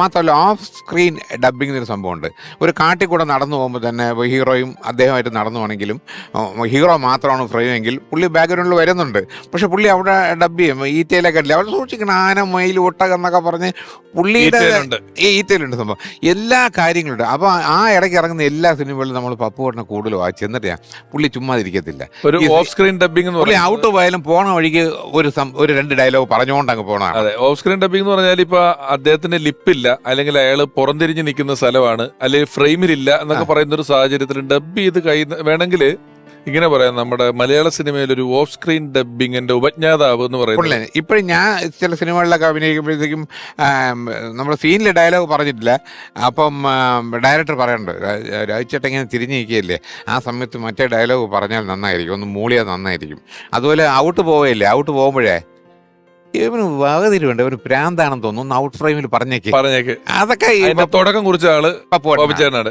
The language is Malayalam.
മാത്രമല്ല ഓഫ് സ്ക്രീൻ ഡബിംഗ് എന്നൊരു സംഭവമുണ്ട്. ഒരു കാട്ടിൽ കൂടെ നടന്നു പോകുമ്പോൾ തന്നെ ഹീറോയും അദ്ദേഹമായിട്ട് നടന്നു പോകണമെങ്കിലും ഹീറോ മാത്രമാണ് ഫ്രെയിമെങ്കിൽ പുള്ളി ബാക്ക്ഗ്രൗണ്ടിൽ വരുന്നുണ്ട്. പക്ഷെ പുള്ളി അവിടെ ഡബ് ചെയ്യും. ഈറ്റയിലൊക്കെ ഇല്ല അവിടെ സൂക്ഷിക്കണം ആന മയിൽ ഒട്ടകം എന്നൊക്കെ പറഞ്ഞ് പുള്ളിയുടെ. ഈ ഈറ്റയിലുണ്ട് സംഭവം. എല്ലാ കാര്യങ്ങളുണ്ട്. അപ്പോൾ ആ ഇടയ്ക്ക് ഇറങ്ങുന്ന എല്ലാ സിനിമകളിലും നമ്മൾ പപ്പുവട്ടിനെ കൂടുതൽ വായിച്ചു. എന്നിട്ടാ പുള്ളി ചുമ്മാതിരിക്കത്തില്ല ഒരു ഓഫ് സ്ക്രീൻ ഡബിംഗ് പുള്ളി ഔട്ട് പോയാലും പോണ വഴിക്ക് ഒരു ഒരു രണ്ട് ഡയലോഗ് പറഞ്ഞുകൊണ്ട് അങ്ങ് അതെ ഓഫ് സ്ക്രീൻ ഡബിംഗ് എന്ന് പറഞ്ഞാൽ ഇപ്പൊ അദ്ദേഹത്തിന്റെ ലിപ്പില്ല അല്ലെങ്കിൽ അയാൾ പുറംതിരിഞ്ഞ് നിൽക്കുന്ന സ്ഥലമാണ്. അല്ലെങ്കിൽ ഫ്രെയിമിലില്ല എന്നൊക്കെ പറയുന്ന ഒരു സാഹചര്യത്തിൽ ഡബ് ചെയ്ത് കൈ വേണമെങ്കിൽ ഇങ്ങനെ പറയാം. നമ്മുടെ മലയാള സിനിമയിൽ ഒരു ഓഫ് സ്ക്രീൻ ഡബിങ്ങിന്റെ ഉപജ്ഞാതാവ് എന്ന് പറയുന്നത്. ഇപ്പോഴും ഞാൻ ചില സിനിമകളിലൊക്കെ അഭിനയിക്കുമ്പോഴത്തേക്കും നമ്മൾ സീനിലെ ഡയലോഗ് പറഞ്ഞിട്ടില്ല. അപ്പം ഡയറക്ടർ പറയുന്നുണ്ട് രാജ്ചേട്ടൻ ഇങ്ങനെ തിരിഞ്ഞു നിൽക്കുകയല്ലേ? ആ സമയത്ത് മറ്റേ ഡയലോഗ് പറഞ്ഞാൽ നന്നായിരിക്കും. ഒന്ന് മൂളിയാൽ നന്നായിരിക്കും. അതുപോലെ ഔട്ട് പോവുകയല്ലേ ഔട്ട് പോകുമ്പോഴേ ഇവന് വകതിരിവുണ്ട് ഇവന് പ്രാന്താണെന്ന് തോന്നുന്നു. ഔട്ട് ഫ്രെയിമിൽ പറഞ്ഞേക്ക്. പറഞ്ഞേക്ക്. അതൊക്കെ ഈ അതിന്റെ തുടക്കം കുറിച്ച ആൾ പപ്പു ബോബിച്ചേട്ടനാണ്